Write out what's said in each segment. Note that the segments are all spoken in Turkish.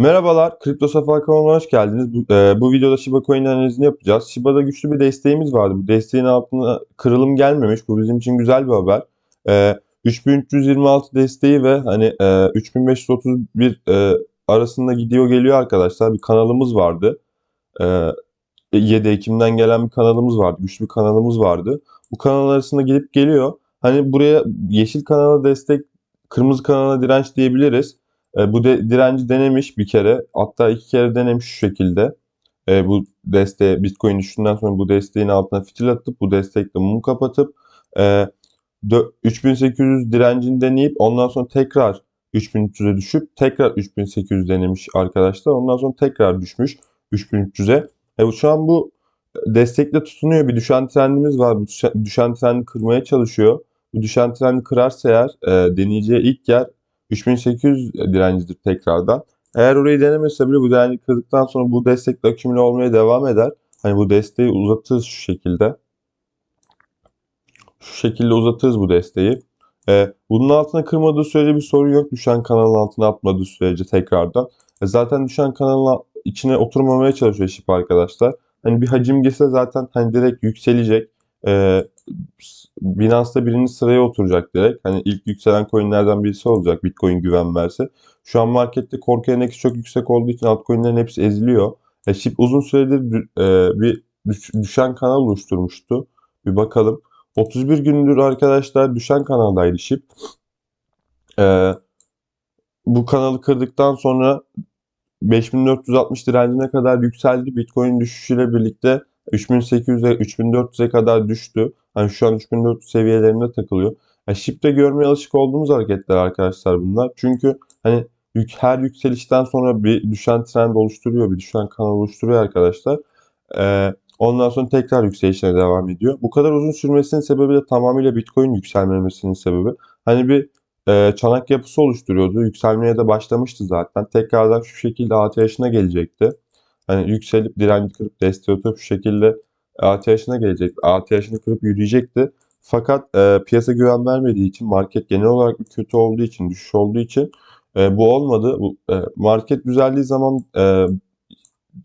Merhabalar, Kripto Safa kanalına hoş geldiniz. Bu, e, bu videoda Shiba Coin analizini yapacağız. Shiba'da güçlü bir desteğimiz vardı. Bu desteğin altına kırılım gelmemiş. Bu bizim için güzel bir haber. E, 3326 desteği ve hani e, 3531 e, arasında gidiyor geliyor arkadaşlar. Bir kanalımız vardı. E, 7 Ekim'den gelen bir kanalımız vardı. Güçlü bir kanalımız vardı. Bu kanal arasında gidip geliyor. Hani buraya yeşil kanala destek, kırmızı kanala direnç diyebiliriz. E, bu de, direnci denemiş bir kere. Hatta iki kere denemiş şu şekilde. E, bu desteğe Bitcoin düştüğünden sonra bu desteğin altına fitil atıp bu destekle mum kapatıp e, 3800 direncini deneyip ondan sonra tekrar 3300'e düşüp tekrar 3800 denemiş arkadaşlar. Ondan sonra tekrar düşmüş 3300'e. E, şu an bu destekle tutunuyor. Bir düşen trendimiz var. Bu düşen trendi kırmaya çalışıyor. Bu düşen trendi kırarsa eğer e, deneyeceği ilk yer 3800 direncidir tekrardan. Eğer orayı denemese bile bu direnci kırdıktan sonra bu destekle akümüle olmaya devam eder. Hani bu desteği uzatırız şu şekilde. Şu şekilde uzatırız bu desteği. Ee, bunun altına kırmadığı sürece bir sorun yok. Düşen kanalın altına atmadığı sürece tekrardan. E zaten düşen kanalın içine oturmamaya çalışıyor şip arkadaşlar. Hani bir hacim girse zaten hani direkt yükselecek. Ee, Binance'da birinci sıraya oturacak direkt. Hani ilk yükselen coinlerden birisi olacak Bitcoin güven verse. Şu an markette korku endeksi çok yüksek olduğu için altcoin'lerin hepsi eziliyor. E, SHIB uzun süredir e, bir düşen kanal oluşturmuştu. Bir bakalım. 31 gündür arkadaşlar düşen kanaldaydı SHIB. E, bu kanalı kırdıktan sonra 5460 direncine kadar yükseldi. Bitcoin düşüşüyle birlikte 3800'e 3400'e kadar düştü. Hani şu an 3400 seviyelerinde takılıyor. Yani Ship'te görmeye alışık olduğumuz hareketler arkadaşlar bunlar. Çünkü hani yük, her yükselişten sonra bir düşen trend oluşturuyor, bir düşen kanal oluşturuyor arkadaşlar. Ee, ondan sonra tekrar yükselişine devam ediyor. Bu kadar uzun sürmesinin sebebi de tamamıyla Bitcoin yükselmemesinin sebebi. Hani bir e, çanak yapısı oluşturuyordu. Yükselmeye de başlamıştı zaten. Tekrardan şu şekilde ATH'ına gelecekti. Hani yükselip direnci kırıp desteği atıp şu şekilde ATH'ına gelecek. ATH'ını kırıp yürüyecekti. Fakat e, piyasa güven vermediği için market genel olarak bir kötü olduğu için, düşüş olduğu için e, bu olmadı. Bu, e, market düzeldiği zaman e,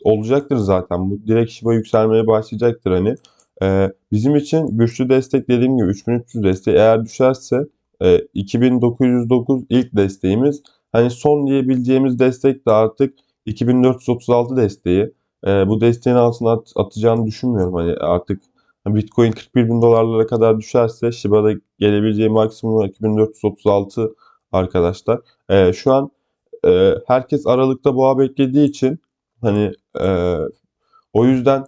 olacaktır zaten. Bu direkt Shiba yükselmeye başlayacaktır hani. E, bizim için güçlü destek dediğim gibi 3300 desteği eğer düşerse e, 2909 ilk desteğimiz. Hani son diyebileceğimiz destek de artık 2436 desteği. E, bu desteğin altına at, atacağını düşünmüyorum. Hani artık Bitcoin 41 bin dolarlara kadar düşerse Shiba'da gelebileceği maksimum 2436 arkadaşlar. E, şu an e, herkes Aralık'ta boğa beklediği için hani e, o yüzden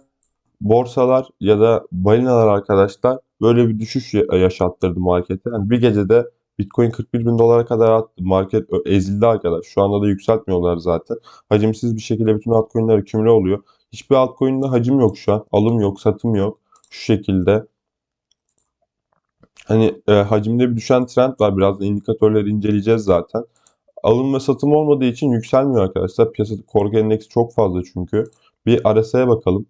borsalar ya da balinalar arkadaşlar böyle bir düşüş yaşattırdı markete. Yani bir gecede Bitcoin 41 bin dolara kadar attı. Market ezildi arkadaş. Şu anda da yükseltmiyorlar zaten. Hacimsiz bir şekilde bütün altcoin'ler kümüle oluyor. Hiçbir altcoin'de hacim yok şu an. Alım yok, satım yok. Şu şekilde. Hani e, hacimde bir düşen trend var. Biraz indikatörleri inceleyeceğiz zaten. Alım ve satım olmadığı için yükselmiyor arkadaşlar. Piyasada korku endeksi çok fazla çünkü. Bir RSI'ye bakalım.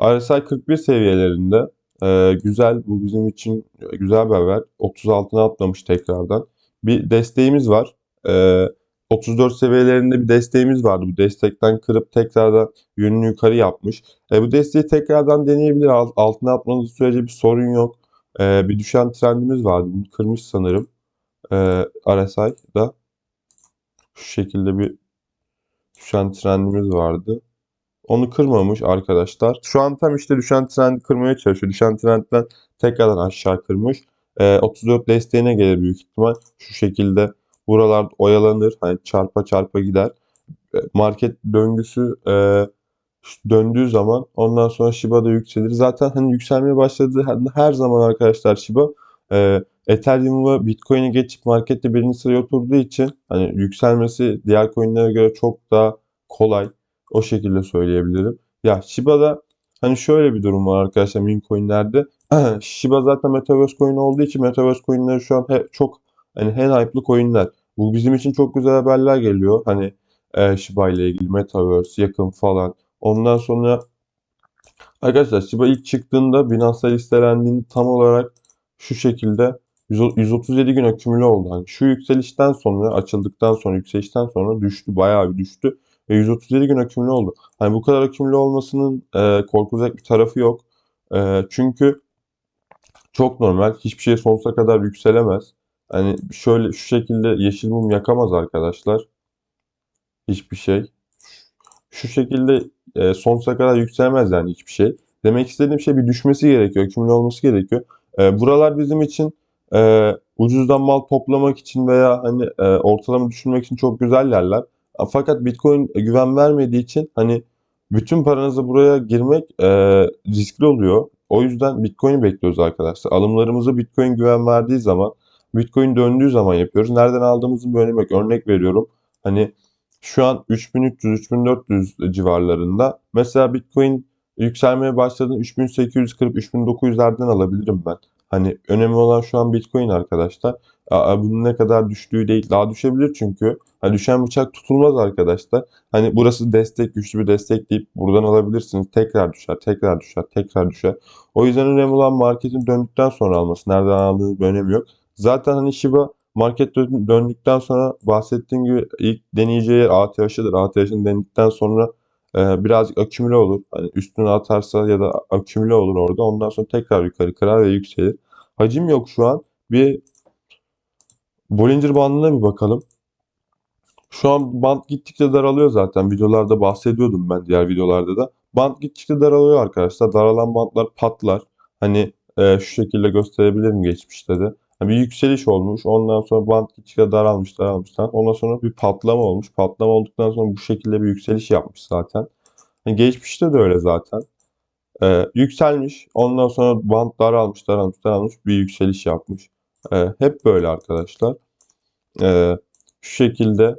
RSI 41 seviyelerinde. Ee, güzel, bu bizim için güzel bir haber. 36'ına atlamış tekrardan. Bir desteğimiz var. Ee, 34 seviyelerinde bir desteğimiz vardı. Bu destekten kırıp tekrardan yönünü yukarı yapmış. E, bu desteği tekrardan deneyebilir. Altına atmanız sürece bir sorun yok. E, bir düşen trendimiz vardı. Bunu kırmış sanırım. E, RSI'da şu şekilde bir düşen trendimiz vardı. Onu kırmamış arkadaşlar. Şu an tam işte düşen trendi kırmaya çalışıyor. Düşen trendden tekrardan aşağı kırmış. E, 34 desteğine gelir büyük ihtimal. Şu şekilde buralar oyalanır. Hani çarpa çarpa gider. E, market döngüsü e, döndüğü zaman ondan sonra Shiba da yükselir. Zaten hani yükselmeye başladığı her zaman arkadaşlar Shiba e, Ethereum ve Bitcoin'e geçip markette birinci sıraya oturduğu için hani yükselmesi diğer coinlere göre çok daha kolay. O şekilde söyleyebilirim. Ya Shiba'da hani şöyle bir durum var arkadaşlar meme coinlerde. Shiba zaten Metaverse coin olduğu için Metaverse coinleri şu an hep çok hani en hype'lı coinler. Bu bizim için çok güzel haberler geliyor. Hani e, Shiba ile ilgili Metaverse yakın falan. Ondan sonra arkadaşlar Shiba ilk çıktığında Binance'da listelendiğinde tam olarak şu şekilde 100 137 gün akümüle oldu. Hani şu yükselişten sonra açıldıktan sonra yükselişten sonra düştü. Bayağı bir düştü. Ve 137 gün akümüle oldu. Hani bu kadar akümüle olmasının e, korkulacak bir tarafı yok. E, çünkü çok normal. Hiçbir şey sonsuza kadar yükselemez. Hani şöyle şu şekilde yeşil mum yakamaz arkadaşlar. Hiçbir şey. Şu şekilde e, sonsuza kadar yükselmez yani hiçbir şey. Demek istediğim şey bir düşmesi gerekiyor. Akümüle olması gerekiyor. E, buralar bizim için e, ucuzdan mal toplamak için veya hani e, ortalama düşürmek için çok güzel yerler. Fakat Bitcoin güven vermediği için hani bütün paranızı buraya girmek e, riskli oluyor. O yüzden Bitcoin'i bekliyoruz arkadaşlar. Alımlarımızı Bitcoin güven verdiği zaman, Bitcoin döndüğü zaman yapıyoruz. Nereden aldığımızın bir önemi. Örnek veriyorum. Hani şu an 3300-3400 civarlarında. Mesela Bitcoin yükselmeye başladığında 3840-3900'lerden alabilirim ben. Hani önemli olan şu an Bitcoin arkadaşlar. Aa, bunun ne kadar düştüğü değil. Daha düşebilir çünkü. Hani düşen bıçak tutulmaz arkadaşlar. Hani burası destek, güçlü bir destek deyip buradan alabilirsiniz. Tekrar düşer, tekrar düşer, tekrar düşer. O yüzden önemli olan marketin döndükten sonra alması. Nereden aldığınız bir önemi yok. Zaten hani Shiba market dön- döndükten sonra bahsettiğim gibi ilk deneyeceği yer ATH'ıdır. ATH'ın denedikten sonra e, birazcık akümüle olur. Hani üstüne atarsa ya da akümüle olur orada. Ondan sonra tekrar yukarı kırar ve yükselir. Hacim yok şu an. Bir Bollinger bandına bir bakalım. Şu an band gittikçe daralıyor zaten. Videolarda bahsediyordum ben diğer videolarda da. Band gittikçe daralıyor arkadaşlar. Daralan bantlar patlar. Hani e, şu şekilde gösterebilirim geçmişte de. Yani bir yükseliş olmuş. Ondan sonra band gittikçe daralmış, daralmış. daralmış. Ondan sonra bir patlama olmuş. Patlama olduktan sonra bu şekilde bir yükseliş yapmış zaten. Yani geçmişte de öyle zaten. E, yükselmiş. Ondan sonra band daralmış, daralmış, daralmış. Bir yükseliş yapmış. E, hep böyle arkadaşlar. E, şu şekilde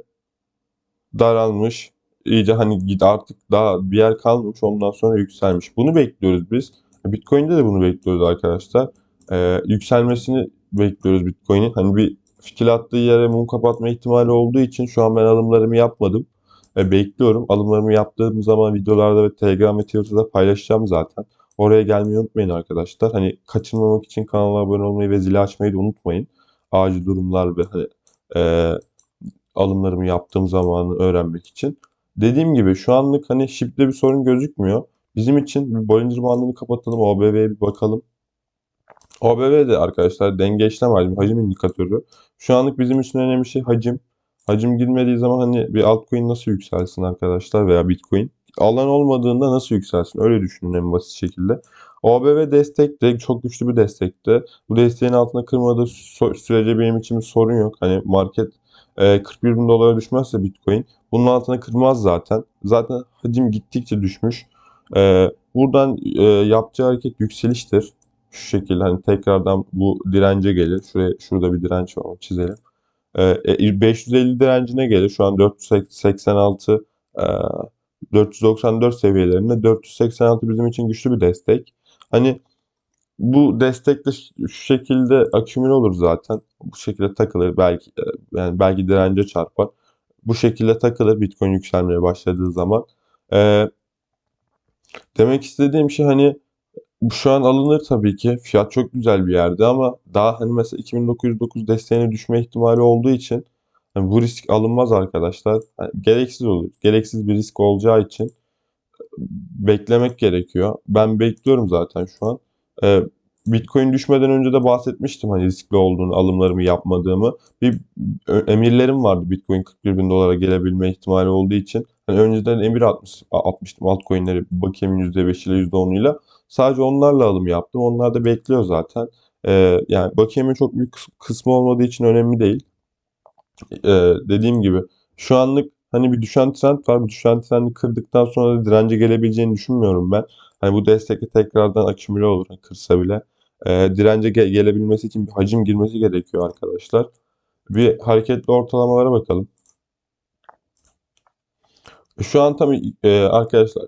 daralmış. İyice hani git artık daha bir yer kalmamış ondan sonra yükselmiş. Bunu bekliyoruz biz. Bitcoin'de de bunu bekliyoruz arkadaşlar. Ee, yükselmesini bekliyoruz Bitcoin'in. Hani bir fitil attığı yere mum kapatma ihtimali olduğu için şu an ben alımlarımı yapmadım. Ee, bekliyorum. Alımlarımı yaptığım zaman videolarda ve Telegram ve Twitter'da paylaşacağım zaten. Oraya gelmeyi unutmayın arkadaşlar. Hani kaçırmamak için kanala abone olmayı ve zili açmayı da unutmayın. Acil durumlar ve hani, e, alımlarımı yaptığım zamanı öğrenmek için. Dediğim gibi şu anlık hani SHIB'de bir sorun gözükmüyor. Bizim için bir Bollinger bandını kapatalım. OBV'ye bir bakalım. OBV de arkadaşlar denge işlem hacmi, hacim indikatörü. Şu anlık bizim için önemli şey hacim. Hacim girmediği zaman hani bir altcoin nasıl yükselsin arkadaşlar veya Bitcoin. Alan olmadığında nasıl yükselsin? Öyle düşünün en basit şekilde. OBV destek de çok güçlü bir destekti. Bu desteğin altına kırmadığı sürece benim için bir sorun yok. Hani market 41 bin dolara düşmezse Bitcoin bunun altına kırmaz zaten. Zaten hacim gittikçe düşmüş. E, buradan e, yapacağı hareket yükseliştir. Şu şekilde hani tekrardan bu dirence gelir. Şuraya, şurada bir direnç var çizelim. E, 550 direncine gelir. Şu an 486 e, 494 seviyelerinde 486 bizim için güçlü bir destek. Hani bu destek de şu şekilde akümüle olur zaten. Bu şekilde takılır belki yani belki dirence çarpar. Bu şekilde takılır Bitcoin yükselmeye başladığı zaman. Ee, demek istediğim şey hani şu an alınır tabii ki. Fiyat çok güzel bir yerde ama daha hani mesela 2909 desteğine düşme ihtimali olduğu için yani bu risk alınmaz arkadaşlar. Yani gereksiz olur. Gereksiz bir risk olacağı için beklemek gerekiyor. Ben bekliyorum zaten şu an. Ee, Bitcoin düşmeden önce de bahsetmiştim hani riskli olduğunu, alımlarımı yapmadığımı. Bir emirlerim vardı Bitcoin 41 bin dolara gelebilme ihtimali olduğu için. Hani önceden emir atmış, atmıştım altcoin'leri bakayım %5 ile %10'uyla. Sadece onlarla alım yaptım. Onlar da bekliyor zaten. Ee, yani bakiyemin çok büyük kısmı olmadığı için önemli değil. Ee, dediğim gibi şu anlık hani bir düşen trend var. Bu düşen trendi kırdıktan sonra da dirence gelebileceğini düşünmüyorum ben. Hani bu destekle tekrardan akümüle olur hani kırsa bile. Ee, dirence ge gelebilmesi için bir hacim girmesi gerekiyor arkadaşlar. Bir hareketli ortalamalara bakalım. Şu an tam e, arkadaşlar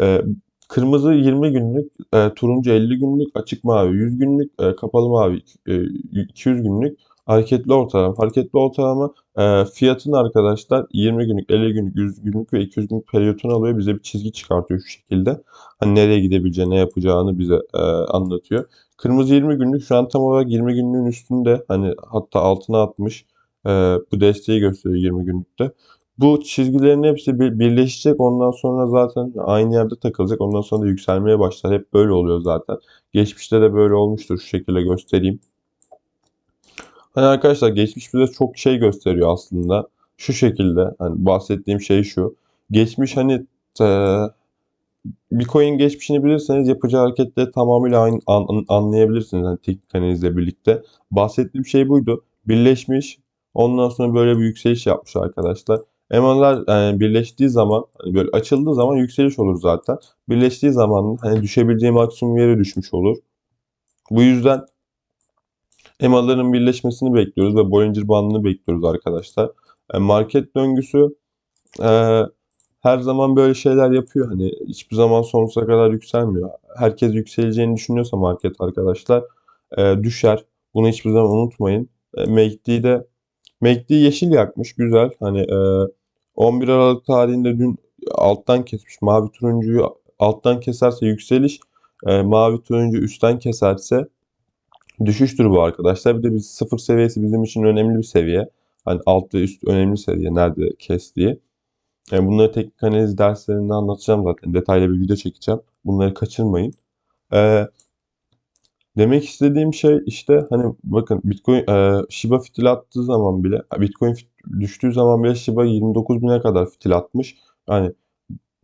e, kırmızı 20 günlük, e, turuncu 50 günlük, açık mavi 100 günlük, e, kapalı mavi e, 200 günlük. Hareketli ortalama. Hareketli ortalama e, fiyatın arkadaşlar 20 günlük, 50 günlük, 100 günlük ve 200 günlük periyotunu alıyor. Bize bir çizgi çıkartıyor şu şekilde. Hani nereye gidebileceğini, ne yapacağını bize e, anlatıyor. Kırmızı 20 günlük şu an tam olarak 20 günlüğün üstünde. Hani hatta altına atmış. E, bu desteği gösteriyor 20 günlükte. Bu çizgilerin hepsi bir, birleşecek. Ondan sonra zaten aynı yerde takılacak. Ondan sonra da yükselmeye başlar. Hep böyle oluyor zaten. Geçmişte de böyle olmuştur. Şu şekilde göstereyim. Hani arkadaşlar geçmiş bize çok şey gösteriyor aslında. Şu şekilde hani bahsettiğim şey şu. Geçmiş hani e, bir coin geçmişini bilirseniz yapacağı hareketleri tamamıyla aynı, an- anlayabilirsiniz hani teknik analizle birlikte. Bahsettiğim şey buydu. Birleşmiş. Ondan sonra böyle bir yükseliş yapmış arkadaşlar. EMA'lar yani birleştiği zaman hani böyle açıldığı zaman yükseliş olur zaten. Birleştiği zaman hani düşebileceği maksimum yere düşmüş olur. Bu yüzden EMA'ların birleşmesini bekliyoruz ve Bollinger Bandını bekliyoruz arkadaşlar. E, market döngüsü e, her zaman böyle şeyler yapıyor. Hani hiçbir zaman sonsuza kadar yükselmiyor. Herkes yükseleceğini düşünüyorsa market arkadaşlar e, düşer. Bunu hiçbir zaman unutmayın. E, MACD'de MACD yeşil yakmış. Güzel. Hani e, 11 Aralık tarihinde dün alttan kesmiş. Mavi turuncuyu alttan keserse yükseliş. e, mavi turuncu üstten keserse düşüştür bu arkadaşlar. Bir de biz sıfır seviyesi bizim için önemli bir seviye. Hani alt ve üst önemli seviye. Nerede kestiği. Yani bunları teknik analiz derslerinde anlatacağım zaten. Detaylı bir video çekeceğim. Bunları kaçırmayın. Ee, demek istediğim şey işte hani bakın Bitcoin e, Shiba fitil attığı zaman bile Bitcoin düştüğü zaman bile Shiba 29 bine kadar fitil atmış. Yani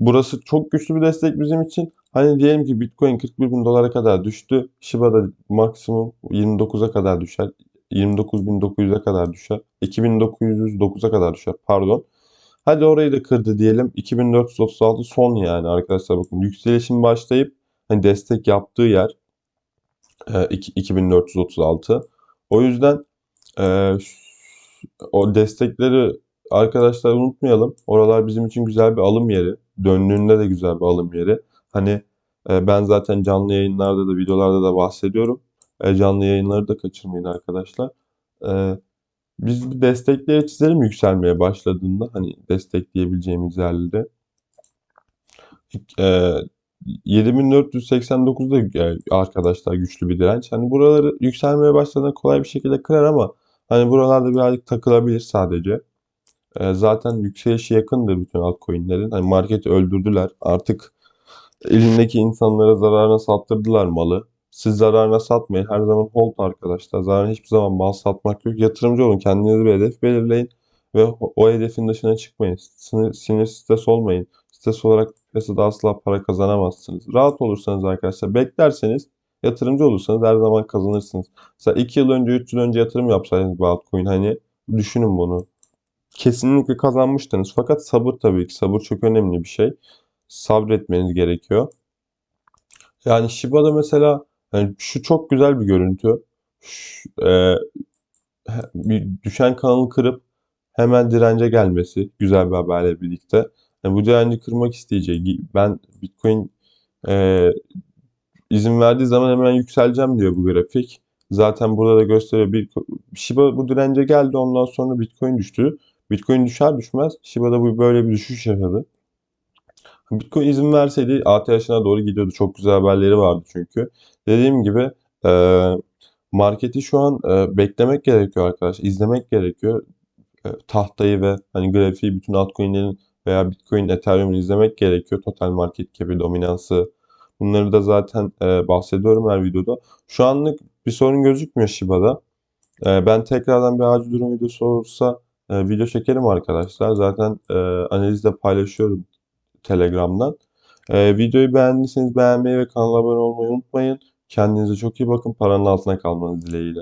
burası çok güçlü bir destek bizim için. Hani diyelim ki Bitcoin 41 bin dolara kadar düştü. Shiba da maksimum 29'a kadar düşer. 29.900'e kadar düşer. 2.909'a kadar düşer. Pardon. Hadi orayı da kırdı diyelim. 2436 son yani arkadaşlar bakın. Yükselişin başlayıp hani destek yaptığı yer e, iki- 2436. O yüzden e, o destekleri arkadaşlar unutmayalım. Oralar bizim için güzel bir alım yeri. Döndüğünde de güzel bir alım yeri. Hani e, ben zaten canlı yayınlarda da videolarda da bahsediyorum. E, canlı yayınları da kaçırmayın arkadaşlar. E, biz bir destekleri çizelim yükselmeye başladığında hani destekleyebileceğimiz yerlerde. E, 7489'da e, arkadaşlar güçlü bir direnç. Hani buraları yükselmeye başladığında kolay bir şekilde kırar ama hani buralarda birazcık takılabilir sadece. E, zaten yükselişi yakındır bütün altcoin'lerin. Hani marketi öldürdüler. Artık elindeki insanlara zararına sattırdılar malı. Siz zararına satmayın. Her zaman hold arkadaşlar. Zararına hiçbir zaman mal satmak yok. Yatırımcı olun. Kendinize bir hedef belirleyin. Ve o hedefin dışına çıkmayın. Sinir, sinir stres olmayın. Stres olarak piyasada asla para kazanamazsınız. Rahat olursanız arkadaşlar beklerseniz yatırımcı olursanız her zaman kazanırsınız. Mesela 2 yıl önce 3 yıl önce yatırım yapsaydınız bu altcoin hani düşünün bunu. Kesinlikle kazanmıştınız. Fakat sabır tabii ki. Sabır çok önemli bir şey. Sabretmeniz gerekiyor. Yani Shiba'da mesela yani şu çok güzel bir görüntü. Şu, e, bir düşen kanalı kırıp hemen dirence gelmesi güzel bir haberle birlikte. Yani bu direnci kırmak isteyecek. Ben Bitcoin e, izin verdiği zaman hemen yükseleceğim diyor bu grafik. Zaten burada da gösteriyor. Bir, Shiba bu dirence geldi ondan sonra Bitcoin düştü. Bitcoin düşer düşmez Shiba'da bu böyle bir düşüş yaşadı. Bitcoin izin verseydi ATH'ına doğru gidiyordu. Çok güzel haberleri vardı çünkü. Dediğim gibi e, marketi şu an e, beklemek gerekiyor arkadaşlar. izlemek gerekiyor. E, tahtayı ve hani grafiği bütün altcoin'lerin veya Bitcoin, Ethereum'u izlemek gerekiyor. Total market cap'i, dominansı. Bunları da zaten e, bahsediyorum her videoda. Şu anlık bir sorun gözükmüyor Shiba'da. E, ben tekrardan bir acil durum videosu olursa e, video çekerim arkadaşlar. Zaten e, analizde paylaşıyorum Telegram'dan. E, videoyu beğendiyseniz beğenmeyi ve kanala abone olmayı unutmayın. Kendinize çok iyi bakın. Paranın altına kalmanız dileğiyle.